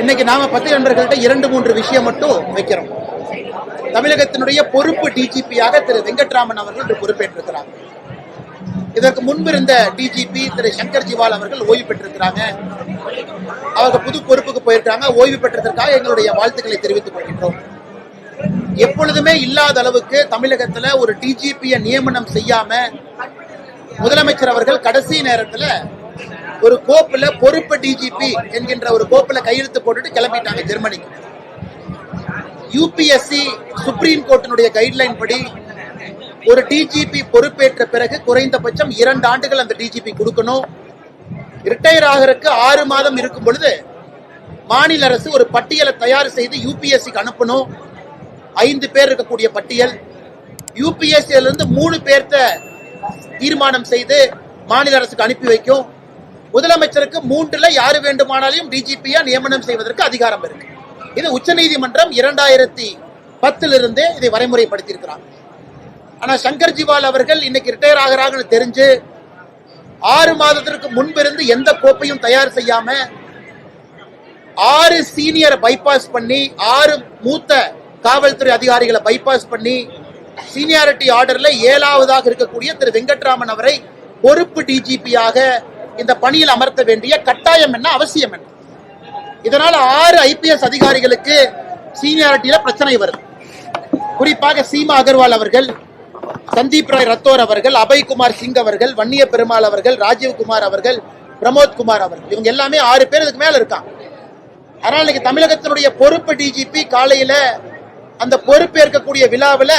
இன்னைக்கு நாம பத்து நண்பர்கள்ட்ட இரண்டு மூன்று விஷயம் மட்டும் வைக்கிறோம். தமிழகத்தினுடைய பொறுப்பு டிஜிபியாக திரு வெங்கட்ராமன் அவர்கள் இன்று பொறுப்பேற்றிருக்கிறாங்க இதற்கு முன்பு இருந்த டிஜிபி திரு சங்கர் ஜிவால் அவர்கள் ஓய்வு பெற்றிருக்கிறாங்க. அவங்க புது பொறுப்புக்கு போயிருக்காங்க ஓய்வு பெற்றதற்காக எங்களுடைய வாழ்த்துக்களை தெரிவித்துக் கொள்கின்றோம். எப்பொழுதுமே இல்லாத அளவுக்கு தமிழகத்துல ஒரு டிஜிபியை நியமனம் செய்யாம முதலமைச்சர் அவர்கள் கடைசி நேரத்துல ஒரு கோப்புல பொறுப்பு டிஜிபி என்கின்ற ஒரு கோப்புல கையெழுத்து போட்டுட்டு கிளம்பிட்டாங்க ஜெர்மனிக்கு. யூபிஎஸ்சி சுப்ரீம் கோர்ட்டினுடைய கைட்லைன் படி ஒரு டிஜிபி பொறுப்பேற்ற பிறகு குறைந்தபட்சம் இரண்டு ஆண்டுகள் அந்த டிஜிபி கொடுக்கணும். ரிட்டையர் ஆகிறதுக்கு ஆறு மாதம் இருக்கும் பொழுது மாநில அரசு ஒரு பட்டியலை தயார் செய்து யூபிஎஸ்சிக்கு அனுப்பணும். ஐந்து பேர் இருக்கக்கூடிய பட்டியல். யூபிஎஸ்சியிலிருந்து மூணு பேர்த்த தீர்மானம் செய்து மாநில அரசுக்கு அனுப்பி வைக்கும். முதலமைச்சருக்கு மூன்றுல யாரு வேண்டுமானாலும் டிஜிபியா நியமனம் செய்வதற்கு அதிகாரம் இருக்கு. இது உச்சநீதிமன்றம் இரண்டாயிரத்தி பத்திலிருந்தே இதை வரைமுறைப்படுத்தியிருக்கிறாங்க ஆனா சங்கர் ஜிவால் அவர்கள் இன்னைக்கு ரிட்டையர் ஆகிறாங்கன்னு தெரிஞ்சு ஆறு மாதத்திற்கு முன்பிருந்து எந்த கோப்பையும் தயார் செய்யாம ஆறு சீனியர் பைபாஸ் பண்ணி ஆறு மூத்த காவல்துறை அதிகாரிகளை பைபாஸ் பண்ணி சீனியாரிட்டி ஆர்டர்ல ஏழாவதாக இருக்கக்கூடிய திரு வெங்கட்ராமன் அவரை பொறுப்பு டிஜிபியாக இந்த பணியில் அமர்த்த வேண்டிய கட்டாயம் என்ன அவசியம் என்ன? இதனால ஆறு ஐபிஎஸ் அதிகாரிகளுக்கு சீனியாரிட்டியில பிரச்சனை வருது. குறிப்பாக சீமா அகர்வால் அவர்கள் சந்தீப் ராய் ரத்தோர் அவர்கள் அபய்குமார் சிங் அவர்கள் வன்னிய பெருமாள் அவர்கள் ராஜீவ்குமார் அவர்கள் பிரமோத் குமார் அவர்கள். இவங்க எல்லாமே ஆறு பேர் இதுக்கு மேல இருக்காங்க. அதனால இன்னைக்கு தமிழகத்தினுடைய பொறுப்பு டிஜிபி காலையில அந்த பொறுப்பேற்கக்கூடிய விழாவில்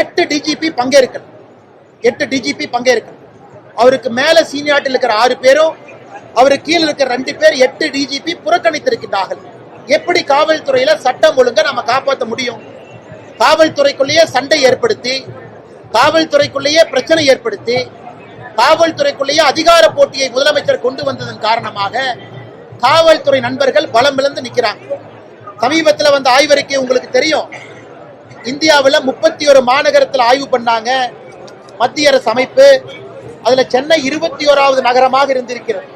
எட்டு டிஜிபி பங்கேற்கணும் எட்டு டிஜிபி பங்கேற்கணும் அவருக்கு மேல சீனியாட்டில் இருக்கிற ஆறு பேரும் அவருக்கு கீழே இருக்கிற ரெண்டு பேர் எட்டு டிஜிபி புறக்கணித்திருக்கிறார்கள் எப்படி காவல்துறையில சட்டம் ஒழுங்கை நம்ம காப்பாற்ற முடியும்? காவல்துறைக்குள்ளேயே சண்டை ஏற்படுத்தி காவல்துறைக்குள்ளேயே பிரச்சனை ஏற்படுத்தி காவல்துறைக்குள்ளேயே அதிகார போட்டியை முதலமைச்சர் கொண்டு வந்ததன் காரணமாக காவல்துறை நண்பர்கள் பலம் இழந்து நிக்கிறாங்க சமீபத்தில் வந்த ஆய்வறிக்கை உங்களுக்கு தெரியும். இந்தியாவில் முப்பத்தி ஒரு மாநகரத்தில் ஆய்வு பண்ணாங்க. மத்திய அரசு அமைப்பு அதுல சென்னை இருபத்தி ஓராவது நகரமாக இருந்திருக்கிறது.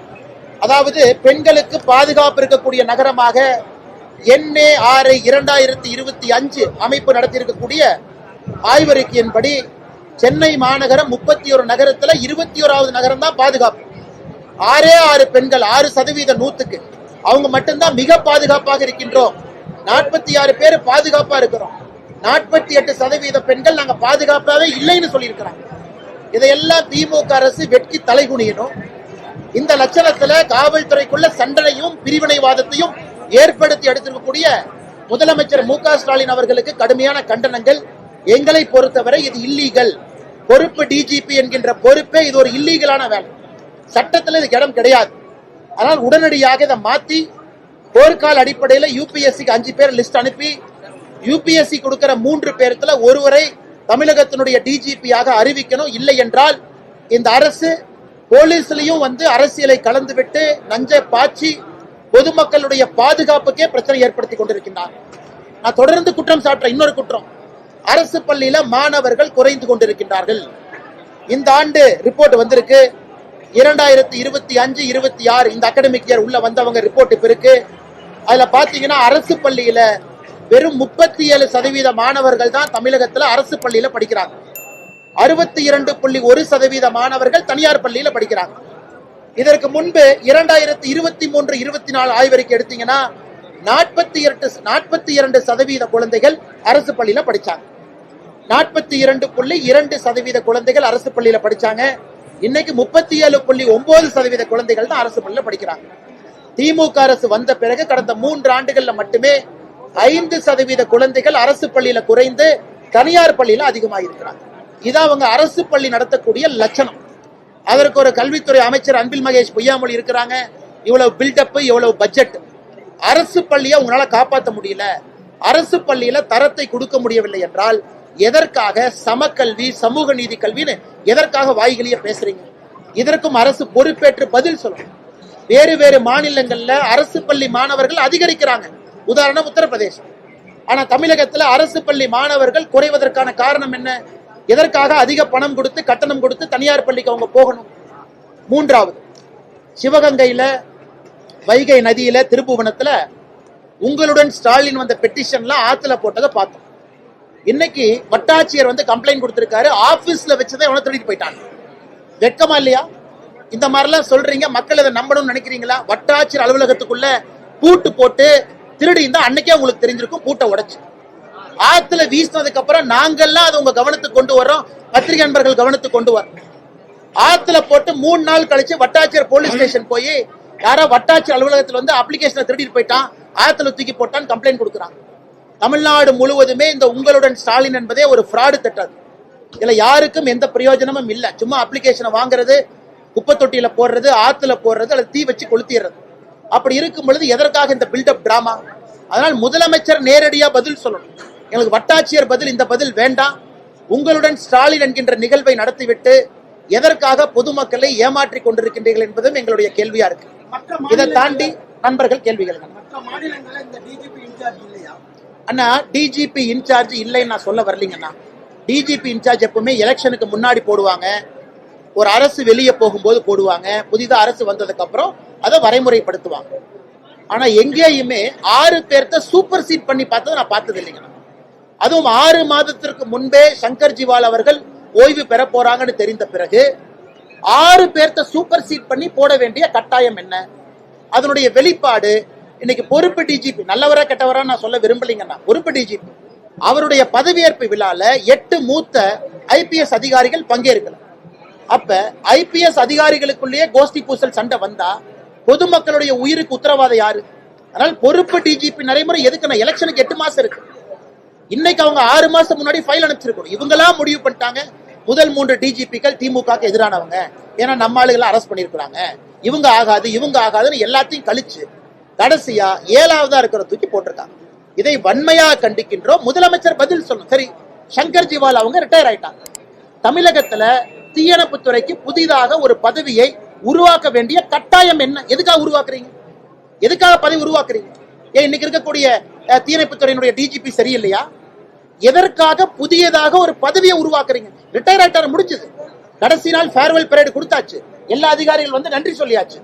அதாவது பெண்களுக்கு பாதுகாப்பு இருக்கக்கூடிய நகரமாக என்ஏ ஆறு இரண்டாயிரத்தி இருபத்தி அஞ்சு அமைப்பு நடத்தியிருக்கக்கூடிய ஆய்வறிக்கையின்படி சென்னை மாநகரம் முப்பத்தி ஒரு நகரத்துல இருபத்தி ஓராவது நகரம் தான் பாதுகாப்பு. ஆறே ஆறு பெண்கள் ஆறு சதவீத நூத்துக்கு. அவங்க மட்டும்தான் மிக பாதுகாப்பாக இருக்கின்றோம். நாற்பத்தி ஆறு பேர் பாதுகாப்பா இருக்கிறோம். நாற்பத்தி எட்டு சதவீத பெண்கள் நாங்க பாதுகாப்பாவே இல்லைன்னு சொல்லியிருக்கிறாங்க. இதையெல்லாம் திமுக அரசு வெட்கி தலைகுனியணும் இந்த லட்சணத்துல காவல்துறைக்குள்ள சண்டனையும் பிரிவினைவாதத்தையும் ஏற்படுத்தி எடுத்திருக்கக்கூடிய முதலமைச்சர் மு ஸ்டாலின் அவர்களுக்கு கடுமையான கண்டனங்கள். எங்களை பொறுத்தவரை இது இல்லீகல் பொறுப்பு டிஜிபி என்கின்ற பொறுப்பே இது ஒரு இல்லீகலான வேலை. சட்டத்தில் இதுக்கு இடம் கிடையாது. ஆனால் உடனடியாக இதை மாத்தி போர்க்கால அடிப்படையில் யூபிஎஸ்சிக்கு அஞ்சு பேர் லிஸ்ட் அனுப்பி யூபிஎஸ்சி கொடுக்கிற மூன்று பேர்த்துல ஒருவரை தமிழகத்தினுடைய டிஜிபியாக அறிவிக்கணும். இல்லை என்றால் இந்த அரசு போலீஸ்லையும் வந்து அரசியலை கலந்துவிட்டு நஞ்சை பாய்ச்சி பொதுமக்களுடைய பாதுகாப்புக்கே பிரச்சனை ஏற்படுத்தி கொண்டிருக்கின்றார். நான் தொடர்ந்து குற்றம் சாட்டுற இன்னொரு குற்றம். அரசு பள்ளியில மாணவர்கள் குறைந்து கொண்டிருக்கின்றார்கள். இந்த ஆண்டு ரிப்போர்ட் வந்திருக்கு. இரண்டாயிரத்தி இருபத்தி அஞ்சு இருபத்தி ஆறு இந்த அகாடமிக் இயர் உள்ள வந்தவங்க ரிப்போர்ட் இப்ப இருக்கு. அதுல பாத்தீங்கன்னா அரசு பள்ளியில வெறும் முப்பத்தி ஏழு சதவீத மாணவர்கள் தான் தமிழகத்துல அரசு பள்ளியில படிக்கிறாங்க. அறுபத்தி இரண்டு புள்ளி ஒரு சதவீத மாணவர்கள் தனியார் பள்ளியில படிக்கிறாங்க. இதற்கு முன்பு இரண்டாயிரத்தி இருபத்தி மூன்று இருபத்தி நாலு ஆய்வறிக்கை எடுத்தீங்கன்னா நாற்பத்தி இரண்டு நாற்பத்தி இரண்டு சதவீத குழந்தைகள் அரசு பள்ளியில படிச்சாங்க. நாற்பத்தி இரண்டு புள்ளி இரண்டு சதவீத குழந்தைகள் அரசு பள்ளியில படிச்சாங்க. இன்னைக்கு முப்பத்தி ஏழு புள்ளி ஒன்பது சதவீத குழந்தைகள் தான் அரசு பள்ளியில படிக்கிறாங்க. திமுக அரசு வந்த பிறகு கடந்த மூன்று ஆண்டுகள்ல மட்டுமே ஐந்து சதவீத குழந்தைகள் அரசு பள்ளியில குறைந்து தனியார் பள்ளியில அதிகமாக இருக்கிறாங்க இதான் அவங்க அரசு பள்ளி நடத்தக்கூடிய லட்சணம். அதற்கு ஒரு கல்வித்துறை அமைச்சர் அன்பில் மகேஷ் பொய்யாமொழி இருக்கிறாங்க. இவ்வளவு பில்டப் இவ்வளவு பட்ஜெட் அரசு பள்ளியை உங்களால காப்பாற்ற முடியல. அரசு பள்ளியில தரத்தை கொடுக்க முடியவில்லை என்றால் எதற்காக சமக்கல்வி சமூக நீதி கல்வின்னு எதற்காக வாய்களையே பேசுறீங்க? இதற்கும் அரசு பொறுப்பேற்று பதில் சொல்லணும். வேறு வேறு மாநிலங்கள்ல அரசு பள்ளி மாணவர்கள் அதிகரிக்கிறாங்க. உதாரணம் உத்தரப்பிரதேசம். ஆனா தமிழகத்துல அரசு பள்ளி மாணவர்கள் குறைவதற்கான காரணம் என்ன? எதற்காக அதிக பணம் கொடுத்து கட்டணம் கொடுத்து தனியார் பள்ளிக்கு அவங்க போகணும்? மூன்றாவது சிவகங்கையில வைகை நதியில திருப்புவனத்துல உங்களுடன் ஸ்டாலின் வந்த பெட்டிஷன்லாம் ஆத்துல போட்டதை பார்த்தோம். இன்னைக்கு வட்டாட்சியர் வந்து கம்ப்ளைண்ட் கொடுத்திருக்காரு. ஆபீஸ்ல வச்சதை எவனோ திருடிட்டு போயிட்டாங்க. வெக்கமா இல்லையா? இந்த மாதிரிலாம் சொல்றீங்க. மக்கள் இதை நம்பணும்னு நினைக்கிறீங்களா? வட்டாட்சியர் அலுவலகத்துக்குள்ள பூட்டு போட்டு திருடி இருந்தா அன்னைக்கே உங்களுக்கு தெரிஞ்சிருக்கும் கூட்ட உடைச்சு. ஆத்துல வீசினதுக்கு அப்புறம் நாங்கெல்லாம் அதை உங்க கவனத்துக்கு கொண்டு வர்றோம். பத்திரிகை நண்பர்கள் கவனத்துக்கு கொண்டு வரோம் ஆத்துல போட்டு மூணு நாள் கழிச்சு வட்டாட்சியர் போலீஸ் ஸ்டேஷன் போய் யாரோ வட்டாட்சியர் அலுவலகத்துல வந்து அப்ளிகேஷனை திருடிட்டு போயிட்டான். ஆத்துல தூக்கி போட்டான்னு கம்ப்ளைண்ட் கொடுக்குறாங்க தமிழ்நாடு முழுவதுமே இந்த உங்களுடன் ஸ்டாலின் என்பதே ஒரு ஃப்ராடு திட்டம் இதுல யாருக்கும் எந்த பிரயோஜனமும் இல்ல. சும்மா அப்ளிகேஷனை வாங்குறது குப்பை தொட்டியில போடுறது ஆத்துல போடுறது அல்லது தீ வச்சு கொளுத்திடுறது. அப்படி இருக்கும் பொழுது எதற்காக இந்த பில்டப் டிராமா அதனால் முதலமைச்சர் நேரடியா பதில் சொல்லணும். எங்களுக்கு வட்டாட்சியர் பதில் இந்த பதில் வேண்டாம். உங்களுடன் ஸ்டாலின் என்கின்ற நிகழ்வை நடத்திவிட்டு எதற்காக பொதுமக்களை ஏமாற்றிக் கொண்டிருக்கின்றீர்கள் என்பதும் எங்களுடைய கேள்வியா இருக்கு. இதை தாண்டி நண்பர்கள் கேள்விகள். அண்ணா டிஜிபி இன்சார்ஜ் இல்லைன்னு நான் சொல்ல வரலீங்கண்ணா டிஜிபி இன்சார்ஜ் எப்பவுமே எலெக்ஷனுக்கு முன்னாடி போடுவாங்க. ஒரு அரசு வெளியே போகும்போது போடுவாங்க புதிதா அரசு வந்ததுக்கு அப்புறம் அதை வரைமுறைப்படுத்துவாங்க. ஆனா எங்கேயுமே ஆறு பேர்த்த சூப்பர் சீட் பண்ணி பார்த்தது நான் பார்த்தது இல்லைங்க அதுவும் ஆறு மாதத்திற்கு முன்பே சங்கர் ஜிவால் அவர்கள் ஓய்வு பெற போறாங்கன்னு தெரிந்த பிறகு ஆறு பேர்த்த சூப்பர் சீட் பண்ணி போட வேண்டிய கட்டாயம் என்ன? அதனுடைய வெளிப்பாடு இன்னைக்கு பொறுப்பு டிஜிபி நல்லவரா கெட்டவரா நான் சொல்ல விரும்பலைங்கண்ணா பொறுப்பு டிஜிபி அவருடைய பதவியேற்பு விழால எட்டு மூத்த ஐபிஎஸ் அதிகாரிகள் பங்கேற்கலாம் அப்ப ஐபிஎஸ் அதிகாரிகளுக்குள்ளேயே கோஷ்டி பூசல் சண்டை வந்தா பொதுமக்களுடைய உயிருக்கு உத்தரவாதம் யாரு? அதனால் பொறுப்பு டிஜிபி நடைமுறை எதுக்கு நான் எலெக்ஷனுக்கு எட்டு மாசம் இருக்கு. இன்னைக்கு அவங்க ஆறு மாசம் முன்னாடி ஃபைல் அனுப்பிச்சிருக்கணும். இவங்கெல்லாம் முடிவு பண்ணிட்டாங்க. முதல் மூன்று டிஜிபிக்கள் திமுகக்கு எதிரானவங்க. ஏன்னா நம்ம ஆளுகளை அரெஸ்ட் பண்ணிருக்கிறாங்க. இவங்க ஆகாது இவங்க ஆகாதுன்னு எல்லாத்தையும் கழிச்சு கடைசியா ஏழாவதா இருக்கிற தூக்கி போட்டிருக்காங்க. இதை வன்மையா கண்டிக்கின்றோம். முதலமைச்சர் பதில் சொல்லணும். சரி சங்கர் ஜிவால் அவங்க ரிட்டையர் ஆயிட்டாங்க. தமிழகத்துல தீயணைப்புத்துறைக்கு புதிதாக ஒரு பதவியை உருவாக்க வேண்டிய கட்டாயம் என்ன? எதுக்காக உருவாக்குறீங்க? எதுக்காக பதவி உருவாக்குறீங்க? ஏன் இன்னைக்கு இருக்கக்கூடிய தீயணைப்புத்துறையினுடைய டிஜிபி சரியில்லையா? எதற்காக புதியதாக ஒரு பதவியை உருவாக்குறீங்க? ரிட்டையர் ஆயிட்டார் முடிஞ்சது. கடைசி நாள் ஃபேர்வெல் பரேடு கொடுத்தாச்சு. எல்லா அதிகாரிகள் வந்து நன்றி சொல்லியாச்சு.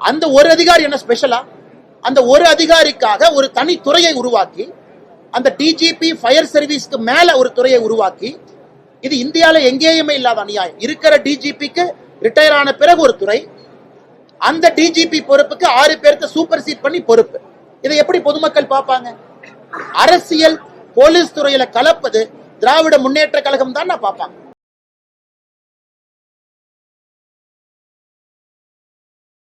அந்த ஒரு அதிகாரி என்ன ஸ்பெஷலா அந்த ஒரு அதிகாரிக்காக ஒரு தனி துறையை உருவாக்கி அந்த டிஜிபி ஃபயர் சர்வீஸ்க்கு மேல ஒரு துறையை உருவாக்கி இது இந்தியால எங்கேயுமே இல்லாத அநியாயம். இருக்கிற டிஜிபிக்கு ரிட்டையர் ஆன பிறகு ஒரு துறை அந்த டிஜிபி பொறுப்புக்கு ஆறு பேருக்கு சூப்பர் சீட் பண்ணி பொறுப்பு. இதை எப்படி பொதுமக்கள் பார்ப்பாங்க? அரசியல் போலீஸ் துறையில கலப்பது திராவிட முன்னேற்ற கழகம் தான் நான் பார்ப்பாங்க